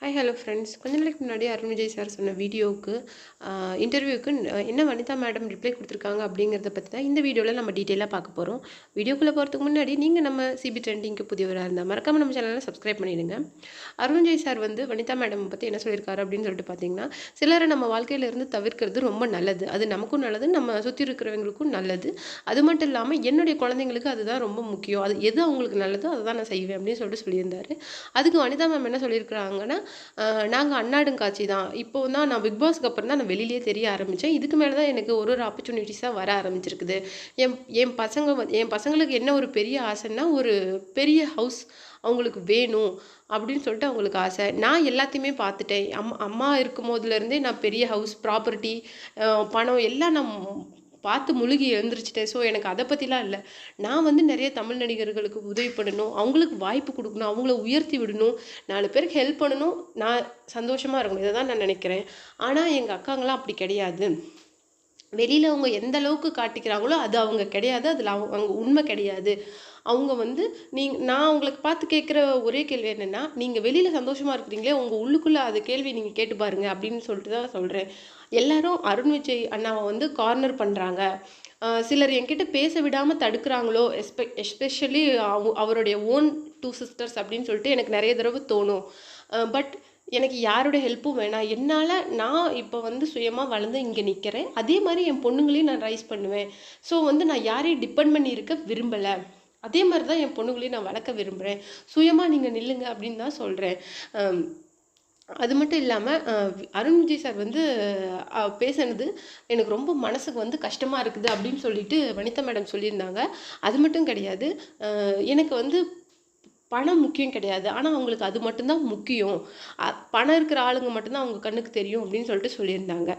Hi hello friends கொஞ்ச நாளைக்கு முன்னாடி அருண் விஜய் சார் சொன்ன வீடியோவுக்கு இன்டர்வியூக்கு என்ன வனிதா மேடம் ரிப்ளை கொடுத்துருக்காங்க அப்படிங்கிறத பற்றி தான் இந்த வீடியோவில் நம்ம டீட்டெயிலாக பார்க்க போகிறோம் வீடியோக்குள்ளே போகிறதுக்கு முன்னாடி நீங்கள் நம்ம சிபி ட்ரெண்டிங்க்கு புதியவராக இருந்தால் மறக்காமல் நம்ம சேனலை சப்ஸ்கிரைப் பண்ணிடுங்க. அருண் விஜய் சார் வந்து வனிதா மேடம் பற்றி என்ன சொல்லியிருக்காரு அப்படின்னு சொல்லிட்டு பார்த்தீங்கன்னா சிலரை நம்ம வாழ்க்கையிலேருந்து தவிர்க்கிறது ரொம்ப நல்லது. அது நமக்கும் நல்லது நம்ம சுற்றி இருக்கிறவங்களுக்கும் நல்லது. அது மட்டும் இல்லாமல் என்னுடைய குழந்தைங்களுக்கு அதுதான் ரொம்ப முக்கியம். அது எது அவங்களுக்கு நல்லதோ அதை தான் நான் செய்வேன் அப்படின்னு சொல்லிட்டு சொல்லியிருந்தாரு. அதுக்கு வனிதா மேம் என்ன சொல்லியிருக்கிறாங்கன்னா நாங்கள் அண்ணாடுங்காட்சி தான். இப்போ தான் நான் பிக் பாஸ்க்கு அப்புறம் தான் நான் வெளியிலே தெரிய ஆரம்பித்தேன் இதுக்கு மேலே தான் எனக்கு ஒரு ஒரு ஆப்பர்ச்சுனிட்டிஸாக வர ஆரம்பிச்சிருக்குது. என் என் பசங்க என் பசங்களுக்கு என்ன ஒரு பெரிய ஆசைன்னா ஒரு பெரிய ஹவுஸ் அவங்களுக்கு வேணும் அப்படின்னு சொல்லிட்டு அவங்களுக்கு ஆசை. நான் எல்லாத்தையுமே பார்த்துட்டேன். அம்மா அம்மா இருக்கும் போதுலேருந்தே நான் பெரிய ஹவுஸ் ப்ராப்பர்ட்டி பணம் எல்லாம் நான் பார்த்து முழுகி எழுந்திரிச்சிட்டேன் ஸோ எனக்கு அதை பற்றிலாம் இல்லை. நான் வந்து நிறைய தமிழ் நடிகர்களுக்கு உதவி பண்ணணும். அவங்களுக்கு வாய்ப்பு கொடுக்கணும். அவங்கள உயர்த்தி விடணும். நாலு பேருக்கு ஹெல்ப் பண்ணணும். நான் சந்தோஷமாக இருக்கணும். இதை தான் நான் நினைக்கிறேன். ஆனால் எங்கள் அக்காங்களாம் அப்படி கிடையாது. வெளியில் அவங்க எந்த அளவுக்கு காட்டிக்கிறாங்களோ அது அவங்க கிடையாது அதில் அவங்க அவங்க உண்மை கிடையாது. அவங்க வந்து நீங்கள் நான் உங்களுக்கு பார்த்து கேட்குற ஒரே கேள்வி என்னென்னா நீங்கள் வெளியில் சந்தோஷமாக இருக்கிறீங்களே உங்கள் உள்ளுக்குள்ளே அது கேள்வி நீங்கள் கேட்டு பாருங்க அப்படின்னு சொல்லிட்டு தான் சொல்கிறேன் எல்லாரும் அருண் விஜய் அண்ணாவை வந்து கார்னர் பண்ணுறாங்க சிலர் என்கிட்ட பேச விடாமல் தடுக்கிறாங்களோ எஸ்பெ எஸ்பெஷலி அவருடைய ஓன் டூ சிஸ்டர்ஸ் அப்படின்னு சொல்லிட்டு எனக்கு நிறைய தடவை தோணும். பட் எனக்கு யாரோட ஹெல்ப்பும் வேணாம். என்னால் நான் இப்போ வந்து சுயமாக வளர்ந்து இங்கே நிற்கிறேன் அதே மாதிரி என் பொண்ணுங்களையும் நான் ரைஸ் பண்ணுவேன். ஸோ வந்து நான் யாரையும் டிபெண்ட் பண்ணியிருக்க விரும்பலை. அதே மாதிரி தான் என் பொண்ணுங்களையும் நான் வளர்க்க விரும்புகிறேன் சுயமாக நீங்கள் நில்லுங்க அப்படின்னு தான் சொல்கிறேன் அது மட்டும் இல்லாமல் அருண் விஜய் சார் வந்து பேசினது எனக்கு ரொம்ப மனசுக்கு வந்து கஷ்டமாக இருக்குது அப்படின்னு சொல்லிட்டு வனிதா மேடம் சொல்லியிருந்தாங்க. அது மட்டும் கிடையாது. எனக்கு வந்து பணம் முக்கியம் கிடையாது. ஆனால் அவங்களுக்கு அது மட்டும்தான் முக்கியம். பணம் இருக்கிற ஆளுங்க மட்டும்தான் அவங்க கண்ணுக்கு தெரியும் அப்படின்னு சொல்லிட்டு சொல்லியிருந்தாங்க.